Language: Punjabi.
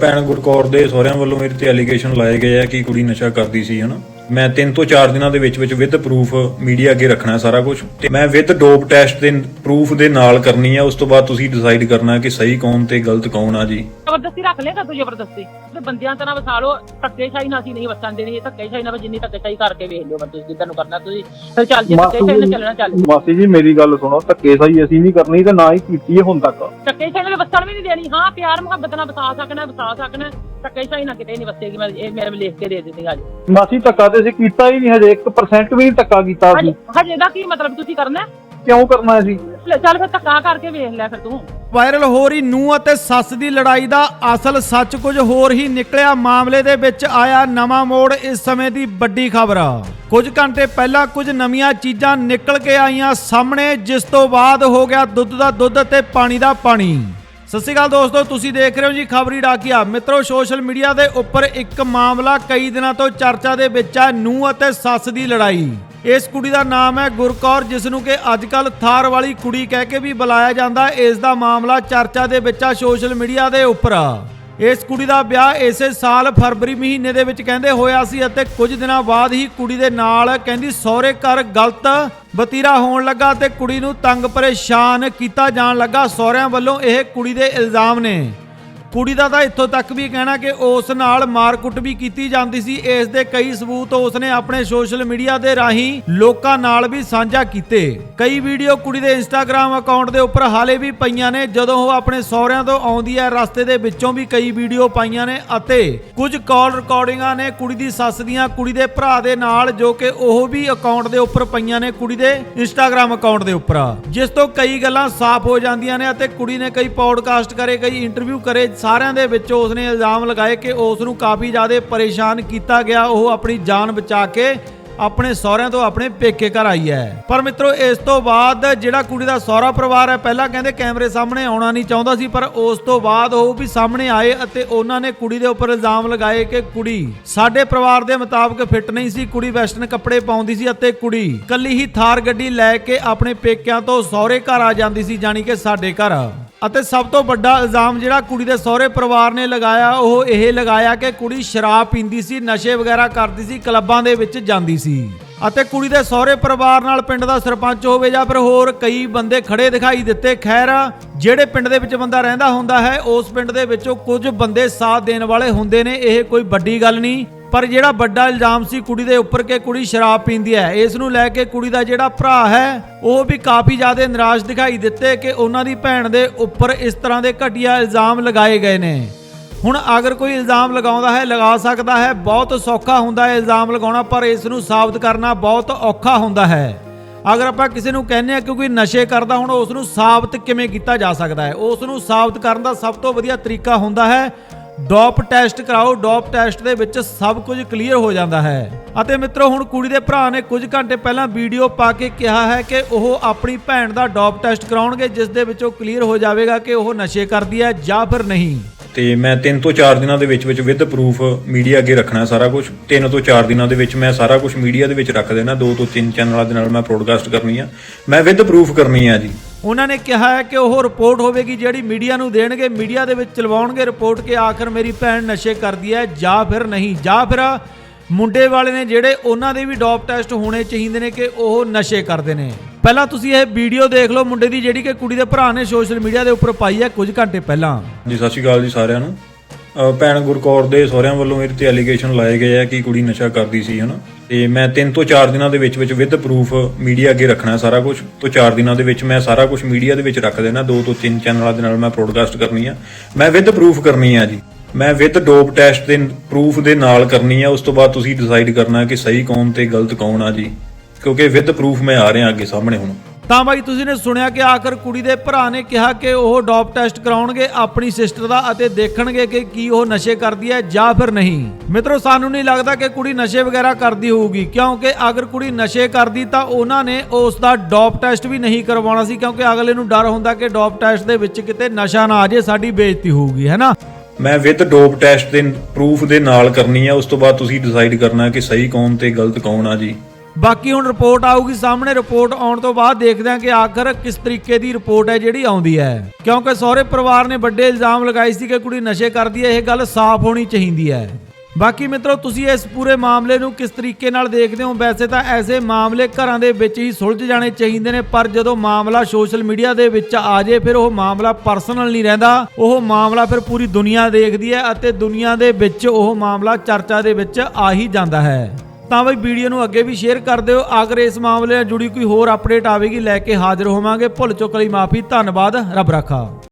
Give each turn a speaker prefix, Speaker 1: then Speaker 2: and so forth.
Speaker 1: ਭੈਣ ਗੁਰਕੌਰ ਦੇ ਸਹੁਰਿਆਂ ਵੱਲੋਂ ਮੇਰੇ ਤੇ ਐਲੀਗੇਸ਼ਨ ਲਾਏ ਗਏ ਆ ਕਿ ਕੁੜੀ ਨਸ਼ਾ ਕਰਦੀ ਸੀ, ਹਨਾ? ਮੈਂ 3 ਤੋਂ 4 ਦਿਨਾਂ ਦੇ ਵਿੱਚ ਵਿੱਚ ਵਿਦ ਪ੍ਰੂਫ ਮੀਡੀਆ ਅੱਗੇ ਰੱਖਣਾ ਹੈ ਸਾਰਾ ਕੁਝ ਤੇ ਮੈਂ ਵਿਦ ਡੋਪ ਟੈਸਟ ਦੇ ਪ੍ਰੂਫ ਦੇ ਨਾਲ ਕਰਨੀ ਆ ਉਸ ਤੋਂ ਬਾਅਦ ਤੁਸੀਂ ਡਿਸਾਈਡ ਕਰਨਾ ਕਿ ਸਹੀ ਕੌਣ ਤੇ ਗਲਤ ਕੌਣ ਆ ਜੀ।
Speaker 2: ਜ਼ਬਰਦਸਤੀ ਰੱਖ ਲੇਗਾ ਤੂੰ ਜ਼ਬਰਦਸਤੀ। ਤੇ ਬੰਦਿਆਂ ਤਾਂ ਨਾ ਵਸਾ ਲਓ ਧੱਕੇਸ਼ਾਹੀ ਨਾਲ ਅਸੀਂ ਨਹੀਂ ਵਸਣ ਦੇਣੀ ਧੱਕੇਸ਼ਾਹੀ ਨਾਲ ਜਿੰਨੀ ਧੱਕੇਸ਼ਾਹੀ ਕਰਕੇ ਵੇਖ ਲਿਓ ਬੰਦੇ ਜਿੱਦਾਂ ਨੂੰ ਕਰਨਾ ਤੁਸੀਂ। ਫਿਰ ਚੱਲ ਜੇ ਧੱਕੇਸ਼ਾਹੀ ਨਾਲ ਚੱਲਣਾ ਚੱਲ।
Speaker 3: ਮਾਸੀ ਜੀ ਮੇਰੀ ਗੱਲ ਸੁਣੋ ਧੱਕੇ ਸਹੀ ਅਸੀਂ ਨਹੀਂ ਕਰਨੀ ਤੇ ਨਾ ਹੀ ਕੀਤੀ ਹੈ ਹੁਣ ਤੱਕ।
Speaker 2: ਧੱਕੇਸ਼ਾਹੀ ਨਾਲ ਵਸਣ ਵੀ ਨਹੀਂ ਦੇਣੀ। ਹਾਂ ਪਿਆਰ ਮੁਹੱਬਤ ਨਾਲ ਵਸਾ ਸਕਣਾ ਵਸਾ ਸਕਣਾ। ਧੱਕੇਸ਼ਾਹੀ ਨਾਲ ਕਿਤੇ ਨਹੀਂ ਵਸੇਗੀ ਮੈਂ ਇਹ ਮੇਰੇ ਲਿਖ ਕੇ ਦੇ ਦਿੱਤੀ ਅੱਜ।
Speaker 3: ਮਾਸੀ ਧੱਕਾ ਤੇ ਅਸੀਂ ਕੀਤਾ ਹੀ ਨਹੀਂ ਹਜੇ 1% ਵੀ ਨਹੀਂ ਧੱਕਾ ਕੀਤਾ ਅਸੀਂ।
Speaker 2: ਹਜੇ ਦਾ ਕੀ ਮਤਲਬ ਤੁਸੀਂ ਕਰਨਾ? ਹੈ?
Speaker 3: ਕਿਉਂ ਕਰਨਾ ਅਸੀਂ?
Speaker 2: ਚੱਲ ਫਿਰ ਧੱਕਾ ਕਰਕੇ ਵੇਖ ਲੈ ਫਿਰ ਤੂੰ।
Speaker 4: ਵਾਇਰਲ ਹੋ ਰਹੀ ਨੂੰਹ ਅਤੇ ਸੱਸ ਦੀ ਲੜਾਈ ਦਾ ਅਸਲ ਸੱਚ ਕੁਝ ਹੋਰ ਹੀ ਨਿਕਲਿਆ। ਮਾਮਲੇ ਦੇ ਵਿੱਚ ਆਇਆ ਨਵਾਂ ਮੋੜ ਇਸ ਸਮੇਂ ਦੀ ਵੱਡੀ ਖਬਰ। ਕੁਝ ਘੰਟੇ ਪਹਿਲਾਂ ਕੁਝ ਨਵੀਆਂ ਚੀਜ਼ਾਂ ਨਿਕਲ ਕੇ ਆਈਆਂ ਸਾਹਮਣੇ ਜਿਸ ਤੋਂ ਬਾਅਦ ਹੋ ਗਿਆ ਦੁੱਧ ਦਾ ਦੁੱਧ ਤੇ ਪਾਣੀ ਦਾ ਪਾਣੀ। ਸਤਿ ਸ਼੍ਰੀ ਅਕਾਲ ਦੋਸਤੋ, ਤੁਸੀਂ ਦੇਖ ਰਹੇ ਹੋ ਜੀ ਖਬਰੀ ਡਾਕੀਆ। ਮਿੱਤਰੋ, ਸੋਸ਼ਲ ਮੀਡੀਆ ਦੇ ਉੱਪਰ ਇੱਕ ਮਾਮਲਾ ਕਈ ਦਿਨਾਂ ਤੋਂ ਚਰਚਾ ਦੇ ਵਿੱਚ ਹੈ, ਨੂੰਹ ਅਤੇ ਸੱਸ ਦੀ ਲੜਾਈ। ਇਸ ਕੁੜੀ ਦਾ ਨਾਮ ਹੈ ਗੁਰਕੌਰ, ਜਿਸ ਨੂੰ ਕਿ ਅੱਜ ਕੱਲ ਥਾਰ ਵਾਲੀ ਕੁੜੀ ਕਹਿ ਕੇ ਵੀ ਬੁਲਾਇਆ ਜਾਂਦਾ। ਇਸ ਦਾ ਮਾਮਲਾ ਚਰਚਾ ਦੇ ਵਿੱਚ ਆ ਸੋਸ਼ਲ ਮੀਡੀਆ ਦੇ ਉੱਪਰ। ਇਸ ਕੁੜੀ ਦਾ ਵਿਆਹ ਇਸੇ ਸਾਲ ਫਰਵਰੀ ਮਹੀਨੇ ਦੇ ਵਿੱਚ ਕਹਿੰਦੇ ਹੋਇਆ ਸੀ ਅਤੇ ਕੁਝ ਦਿਨਾਂ ਬਾਅਦ ਹੀ ਕੁੜੀ ਦੇ ਨਾਲ ਕਹਿੰਦੀ ਸਹੁਰੇ ਘਰ ਗਲਤ ਵਤੀਰਾ ਹੋਣ ਲੱਗਾ ਤੇ ਕੁੜੀ ਨੂੰ ਤੰਗ ਪਰੇਸ਼ਾਨ ਕੀਤਾ ਜਾਣ ਲੱਗਾ। ਸਹੁਰਿਆਂ ਵੱਲੋਂ ਇਹ ਕੁੜੀ ਦੇ ਇਲਜ਼ਾਮ ਨੇ। ਕੁੜੀ ਦਾ ਤਾਂ ਇੱਥੋਂ ਤੱਕ ਵੀ ਕਹਿਣਾ ਕਿ ਉਸ ਨਾਲ ਮਾਰਕੁੱਟ ਵੀ ਕੀਤੀ ਜਾਂਦੀ ਸੀ। ਇਸ ਦੇ ਕਈ ਸਬੂਤ ਉਸ ਨੇ ਆਪਣੇ ਸੋਸ਼ਲ ਮੀਡੀਆ ਦੇ ਰਾਹੀਂ ਲੋਕਾਂ ਨਾਲ ਵੀ ਸਾਂਝਾ ਕੀਤੇ। ਕਈ ਵੀਡੀਓ ਕੁੜੀ ਦੇ ਇੰਸਟਾਗ੍ਰam ਅਕਾਊਂਟ ਦੇ ਉੱਪਰ ਹਾਲੇ ਵੀ ਪਈਆਂ ਨੇ। ਜਦੋਂ ਉਹ ਆਪਣੇ ਸਹੁਰਿਆਂ ਤੋਂ ਆਉਂਦੀ ਹੈ, ਰਸਤੇ ਦੇ ਵਿੱਚੋਂ ਵੀ ਕਈ ਵੀਡੀਓ ਪਾਈਆਂ ਨੇ ਅਤੇ ਕੁਝ ਕਾਲ ਰਿਕਾਰਡਿੰਗਾਂ ਨੇ ਕੁੜੀ ਦੀ ਸੱਸ ਦੀਆਂ, ਕੁੜੀ ਦੇ ਭਰਾ ਦੇ ਨਾਲ ਜੋ ਕਿ ਉਹ ਵੀ ਅਕਾਊਂਟ ਦੇ ਉੱਪਰ ਪਈਆਂ ਨੇ ਕੁੜੀ ਦੇ ਇੰਸਟਾਗ੍ਰam ਅਕਾਊਂਟ ਦੇ ਉੱਪਰ। ਜਿਸ ਤੋਂ ਕਈ ਗੱਲਾਂ ਸਾਫ਼ ਹੋ ਜਾਂਦੀਆਂ ਨੇ ਅਤੇ ਕੁੜੀ ਨੇ ਕਈ ਪੌਡਕਾਸਟ ਕਰੇ, ਕਈ ਇੰਟਰਵਿਊ ਕਰੇ ਸਾਰਿਆਂ ਦੇ ਵਿੱਚ ਉਸਨੇ ਇਲਜ਼ਾਮ ਲਗਾਏ ਕਿ ਉਸ ਨੂੰ ਕਾਫੀ ਜ਼ਿਆਦਾ ਪਰੇਸ਼ਾਨ ਕੀਤਾ ਗਿਆ। ਉਹ ਆਪਣੀ ਜਾਨ ਬਚਾ ਕੇ ਆਪਣੇ ਸਹੁਰਿਆਂ ਤੋਂ ਆਪਣੇ ਪੇਕੇ ਘਰ ਆਈ ਹੈ। ਪਰ ਮਿੱਤਰੋ, ਇਸ ਤੋਂ ਬਾਅਦ ਜਿਹੜਾ ਕੁੜੀ ਦਾ ਸਹੁਰਾ ਪਰਿਵਾਰ ਹੈ, ਪਹਿਲਾਂ ਕਹਿੰਦੇ ਕੈਮਰੇ ਸਾਹਮਣੇ ਆਉਣਾ ਨਹੀਂ ਚਾਹੁੰਦਾ ਸੀ, ਪਰ ਉਸ ਤੋਂ ਬਾਅਦ ਉਹ ਵੀ ਸਾਹਮਣੇ ਆਏ ਅਤੇ ਉਹਨਾਂ ਨੇ ਕੁੜੀ ਦੇ ਉੱਪਰ ਇਲਜ਼ਾਮ ਲਗਾਏ ਕਿ ਕੁੜੀ ਸਾਡੇ ਪਰਿਵਾਰ ਦੇ ਮੁਤਾਬਕ ਫਿੱਟ ਨਹੀਂ ਸੀ, ਕੁੜੀ ਵੈਸਟਰਨ ਕੱਪੜੇ ਪਾਉਂਦੀ ਸੀ ਅਤੇ ਕੁੜੀ ਕੱਲੀ ਹੀ ਥਾਰ ਗੱਡੀ ਲੈ ਕੇ ਆਪਣੇ ਪੇਕਿਆਂ ਤੋਂ ਸਹੁਰੇ ਘਰ ਆ ਜਾਂਦੀ ਸੀ, ਜਾਣੀ ਕਿ ਸਾਡੇ ਘਰ। ਅਤੇ ਸਭ ਤੋਂ ਵੱਡਾ ਇਲਜ਼ਾਮ ਜਿਹੜਾ ਕੁੜੀ ਦੇ ਸਹੁਰੇ ਪਰਿਵਾਰ ਨੇ ਲਗਾਇਆ, ਉਹ ਇਹ ਲਗਾਇਆ ਕਿ ਕੁੜੀ ਸ਼ਰਾਬ ਪੀਂਦੀ ਸੀ, ਨਸ਼ੇ ਵਗੈਰਾ ਕਰਦੀ ਸੀ, ਕਲੱਬਾਂ ਦੇ ਵਿੱਚ ਜਾਂਦੀ ਸੀ। ਅਤੇ ਕੁੜੀ ਦੇ ਸਹੁਰੇ ਪਰਿਵਾਰ ਨਾਲ ਪਿੰਡ ਦਾ ਸਰਪੰਚ ਹੋਵੇ ਜਾਂ ਫਿਰ ਹੋਰ ਕਈ ਬੰਦੇ ਖੜੇ ਦਿਖਾਈ ਦਿੱਤੇ, ਖੈਰ, ਜਿਹੜੇ ਪਿੰਡ ਦੇ ਵਿੱਚ ਬੰਦਾ ਰਹਿੰਦਾ ਹੁੰਦਾ ਹੈ, ਉਸ ਪਿੰਡ ਦੇ ਵਿੱਚੋਂ ਕੁਝ ਬੰਦੇ ਸਾਥ ਦੇਣ ਵਾਲੇ ਹੁੰਦੇ ਨੇ, ਇਹ ਕੋਈ ਵੱਡੀ ਗੱਲ ਨਹੀਂ। ਪਰ ਜਿਹੜਾ ਵੱਡਾ ਇਲਜ਼ਾਮ ਸੀ ਕੁੜੀ ਦੇ ਉੱਪਰ ਕਿ ਕੁੜੀ ਸ਼ਰਾਬ ਪੀਂਦੀ ਹੈ, ਇਸ ਨੂੰ ਲੈ ਕੇ ਕੁੜੀ ਦਾ ਜਿਹੜਾ ਭਰਾ ਹੈ, ਉਹ ਵੀ ਕਾਫੀ ਜ਼ਿਆਦਾ ਨਿਰਾਸ਼ ਦਿਖਾਈ ਦਿੱਤੇ ਕਿ ਉਹਨਾਂ ਦੀ ਭੈਣ ਦੇ ਉੱਪਰ ਇਸ ਤਰ੍ਹਾਂ ਦੇ ਘਟੀਆ ਇਲਜ਼ਾਮ ਲਗਾਏ ਗਏ ਨੇ। ਹੁਣ ਅਗਰ ਕੋਈ ਇਲਜ਼ਾਮ ਲਗਾਉਂਦਾ ਹੈ, ਲਗਾ ਸਕਦਾ ਹੈ, ਬਹੁਤ ਸੌਖਾ ਹੁੰਦਾ ਹੈ ਇਲਜ਼ਾਮ ਲਗਾਉਣਾ, ਪਰ ਇਸ ਨੂੰ ਸਾਬਤ ਕਰਨਾ ਬਹੁਤ ਔਖਾ ਹੁੰਦਾ ਹੈ। ਅਗਰ ਆਪਾਂ ਕਿਸੇ ਨੂੰ ਕਹਿੰਦੇ ਆ ਕਿ ਕੋਈ ਨਸ਼ੇ ਕਰਦਾ, ਹੁਣ ਉਸ ਨੂੰ ਸਾਬਤ ਕਿਵੇਂ ਕੀਤਾ ਜਾ ਸਕਦਾ ਹੈ? ਉਸ ਨੂੰ ਸਾਬਤ ਕਰਨ ਦਾ ਸਭ ਤੋਂ ਵਧੀਆ ਤਰੀਕਾ ਹੁੰਦਾ ਹੈ ਡੋਪ ਟੈਸਟ ਕਰਾਓ, ਡੋਪ ਟੈਸਟ ਦੇ ਵਿੱਚ ਸਭ ਕੁਝ ਕਲੀਅਰ ਹੋ ਜਾਂਦਾ ਹੈ। ਅਤੇ ਮਿੱਤਰੋ, ਹੁਣ ਕੁੜੀ ਦੇ ਭਰਾ ਨੇ ਕੁਝ ਘੰਟੇ ਪਹਿਲਾਂ ਵੀਡੀਓ ਪਾ ਕੇ ਕਿਹਾ ਹੈ ਕਿ ਉਹ ਆਪਣੀ ਭੈਣ ਦਾ ਡੋਪ ਟੈਸਟ ਕਰਾਉਣਗੇ, ਜਿਸ ਦੇ ਵਿੱਚੋਂ ਕਲੀਅਰ ਹੋ ਜਾਵੇਗਾ ਕਿ ਉਹ ਨਸ਼ੇ ਕਰਦੀ ਹੈ ਜਾਂ ਫਿਰ ਨਹੀਂ।
Speaker 1: ਤੇ ਮੈਂ 3 ਤੋਂ 4 ਦਿਨਾਂ ਦੇ ਵਿੱਚ ਵਿੱਚ ਵਿਦ ਪ੍ਰੂਫ ਮੀਡੀਆ ਅੱਗੇ ਰੱਖਣਾ ਸਾਰਾ ਕੁਝ 3 ਤੋਂ 4 ਦਿਨਾਂ ਦੇ ਵਿੱਚ ਮੈਂ ਸਾਰਾ ਕੁਝ ਮੀਡੀਆ ਦੇ ਵਿੱਚ ਰੱਖ ਦੇਣਾ। 2 ਤੋਂ 3 ਚੈਨਲਾਂ ਦੇ ਨਾਲ ਮੈਂ ਪ੍ਰੋਡਕਾਸਟ ਕਰਨੀ ਆ। ਮੈਂ ਵਿਦ ਪ੍ਰੂਫ ਕਰਨੀ ਆ ਜੀ।
Speaker 4: ਉਹਨਾਂ ਨੇ ਕਿਹਾ ਹੈ ਕਿ ਉਹ ਰਿਪੋਰਟ ਹੋਵੇਗੀ ਜਿਹੜੀ ਮੀਡੀਆ ਨੂੰ ਦੇਣਗੇ। ਮੀਡੀਆ ਦੇ ਵਿੱਚ ਚਲਵਾਉਣਗੇ ਰਿਪੋਰਟ ਕਿ ਆਖਰ ਮੇਰੀ ਭੈਣ ਨਸ਼ੇ ਕਰਦੀ ਹੈ, ਜਾਂ ਫਿਰ ਨਹੀਂ। ਜਾਂ ਫਿਰ ਮੁੰਡੇ ਵਾਲੇ ਨੇ ਜਿਹੜੇ ਉਹਨਾਂ ਦੇ ਵੀ ਡੋਪ ਟੈਸਟ ਹੋਣੇ ਚਾਹੀਦੇ ਨੇ ਕਿ ਉਹ ਨਸ਼ੇ ਕਰਦੇ ਨੇ। ਪਹਿਲਾਂ ਤੁਸੀਂ ਇਹ ਵੀਡੀਓ ਦੇਖ ਲਓ ਮੁੰਡੇ ਦੀ ਜਿਹੜੀ ਕਿ ਕੁੜੀ ਦੇ ਭਰਾ ਨੇ ਸੋਸ਼ਲ ਮੀਡੀਆ ਦੇ ਉੱਪਰ ਪਾਈ ਹੈ ਕੁਝ ਘੰਟੇ ਪਹਿਲਾਂ।
Speaker 1: ਜੀ, ਸਤਿ ਸ਼੍ਰੀ ਅਕਾਲ ਜੀ ਸਾਰਿਆਂ ਨੂੰ। ਭੈਣ ਗੁਰਕੌਰ ਦੇ ਸਹੁਰਿਆਂ ਵੱਲੋਂ ਮੇਰੇ ਤੇ ਐਲੀਗੇਸ਼ਨ ਲਾਏ ਗਏ ਆ ਕਿ ਕੁੜੀ ਨਸ਼ਾ ਕਰਦੀ ਸੀ, ਹਨਾ? ਤੇ ਮੈਂ 3 ਤੋਂ 4 ਦਿਨਾਂ ਦੇ ਵਿੱਚ ਵਿੱਚ ਵਿਦ ਪ੍ਰੂਫ ਮੀਡੀਆ ਅੱਗੇ ਰੱਖਣਾ ਸਾਰਾ ਕੁਝ ਤੋਂ 4 ਦਿਨਾਂ ਦੇ ਵਿੱਚ ਮੈਂ ਸਾਰਾ ਕੁਝ ਮੀਡੀਆ ਦੇ ਵਿੱਚ ਰੱਖ ਦੇਣਾ, ਦੋ ਤੋਂ ਤਿੰਨ ਚੈਨਲਾਂ ਦੇ ਨਾਲ ਮੈਂ ਪ੍ਰੋਡਕਾਸਟ ਕਰਨੀ ਆ। ਮੈਂ ਵਿਦ ਪ੍ਰੂਫ ਕਰਨੀ ਆ ਜੀ। ਮੈਂ ਵਿਦ ਡੋਪ ਟੈਸਟ ਦੇ ਪ੍ਰੂਫ ਦੇ ਨਾਲ ਕਰਨੀ ਆ, ਉਸ ਤੋਂ ਬਾਅਦ ਤੁਸੀਂ ਡਿਸਾਈਡ ਕਰਨਾ ਕਿ ਸਹੀ ਕੌਣ ਤੇ ਗਲਤ ਕੌਣ ਆ ਜੀ। ਕਿਉਂਕਿ ਵਿਦ ਪ੍ਰੂਫ ਮੈਂ ਆ ਰਿਹਾ ਅੱਗੇ ਸਾਹਮਣੇ ਹੁਣ।
Speaker 4: ਤਾਂ ਬਾਈ ਤੁਸੀਂ ਨੇ ਸੁਣਿਆ ਕਿ ਆਖਰ ਕੁੜੀ ਦੇ ਭਰਾ ਨੇ ਕਿਹਾ ਕਿ ਉਹ ਡੋਪ ਟੈਸਟ ਕਰਾਉਣਗੇ, ਆਪਣੀ ਸਿਸਟਰ ਦਾ ਅਤੇ ਦੇਖਣਗੇ ਕਿ ਕੀ ਉਹ ਨਸ਼ੇ ਕਰਦੀ ਹੈ ਜਾਂ ਫਿਰ ਨਹੀਂ। ਮਿੱਤਰੋ, ਸਾਨੂੰ ਨਹੀਂ ਲੱਗਦਾ ਕਿ ਕੁੜੀ ਨਸ਼ੇ ਵਗੈਰਾ ਕਰਦੀ ਹੋਊਗੀ, ਕਿਉਂਕਿ ਅਗਰ ਕੁੜੀ ਨਸ਼ੇ ਕਰਦੀ ਤਾਂ ਉਹਨਾਂ ਨੇ ਉਸ ਦਾ ਡੋਪ ਟੈਸਟ ਵੀ ਨਹੀਂ ਕਰਵਾਉਣਾ ਸੀ, ਕਿਉਂਕਿ ਅਗਲੇ ਨੂੰ ਡਰ ਹੁੰਦਾ ਕਿ ਡੋਪ ਟੈਸਟ ਦੇ ਵਿੱਚ ਕਿਤੇ ਨਸ਼ਾ ਨਾ ਆ ਜੇ ਸਾਡੀ ਬੇਇੱਜ਼ਤੀ ਹੋਊਗੀ ਹੈਨਾ
Speaker 1: ਮੈਂ ਵਿਦ ਡੋਪ ਟੈਸਟ ਦੇ ਪ੍ਰੂਫ ਦੇ ਨਾਲ ਕਰਨੀ ਆ, ਉਸ ਤੋਂ ਬਾਅਦ ਤੁਸੀਂ ਡਿਸਾਈਡ ਕਰਨਾ ਕਿ ਸਹੀ ਕੌਣ ਤੇ ਗਲਤ ਕੌਣ ਆ ਜੀ।
Speaker 4: ਬਾਕੀ ਹੁਣ ਰਿਪੋਰਟ ਆਊਗੀ ਸਾਹਮਣੇ, ਰਿਪੋਰਟ ਆਉਣ ਤੋਂ ਬਾਅਦ ਦੇਖਦੇ ਹਾਂ ਕਿ ਆਖਰ ਕਿਸ ਤਰੀਕੇ ਦੀ ਰਿਪੋਰਟ ਹੈ ਜਿਹੜੀ ਆਉਂਦੀ ਹੈ। ਕਿਉਂਕਿ ਸਹੁਰੇ ਪਰਿਵਾਰ ਨੇ ਵੱਡੇ ਇਲਜ਼ਾਮ ਲਗਾਏ ਸੀ ਕਿ ਕੁੜੀ ਨਸ਼ੇ ਕਰਦੀ ਹੈ, ਇਹ ਗੱਲ ਸਾਫ਼ ਹੋਣੀ ਚਾਹੀਦੀ ਹੈ। ਬਾਕੀ ਮਿੱਤਰੋ, ਤੁਸੀਂ ਇਸ ਪੂਰੇ ਮਾਮਲੇ ਨੂੰ ਕਿਸ ਤਰੀਕੇ ਨਾਲ ਦੇਖਦੇ ਹੋ? ਵੈਸੇ ਤਾਂ ਐਸੇ ਮਾਮਲੇ ਘਰਾਂ ਦੇ ਵਿੱਚ ਹੀ ਸੁਲਝ ਜਾਣੇ ਚਾਹੀਦੇ ਨੇ, ਪਰ ਜਦੋਂ ਮਾਮਲਾ ਸੋਸ਼ਲ ਮੀਡੀਆ ਦੇ ਵਿੱਚ ਆ ਜੇ, ਫਿਰ ਉਹ ਮਾਮਲਾ ਪਰਸਨਲ ਨਹੀਂ ਰਹਿੰਦਾ। ਉਹ ਮਾਮਲਾ ਫਿਰ ਪੂਰੀ ਦੁਨੀਆ ਦੇਖਦੀ ਹੈ ਅਤੇ ਦੁਨੀਆ ਦੇ ਵਿੱਚ ਉਹ ਮਾਮਲਾ ਚਰਚਾ ਦੇ ਵਿੱਚ ਆ ਹੀ ਜਾਂਦਾ ਹੈ। ਤਾਂ ਬਈ ਵੀਡੀਓ ਨੂੰ ਅੱਗੇ ਵੀ ਸ਼ੇਅਰ ਕਰ ਦਿਓ। ਅਗਰ ਇਸ ਮਾਮਲੇ ਨਾਲ ਜੁੜੀ ਕੋਈ ਹੋਰ ਅਪਡੇਟ ਆਵੇਗੀ, ਲੈ ਕੇ ਹਾਜ਼ਰ ਹੋਵਾਂਗੇ। ਭੁੱਲ ਚੁੱਕ ਲਈ ਮਾਫੀ, ਧੰਨਵਾਦ, ਰੱਬ ਰਾਖਾ।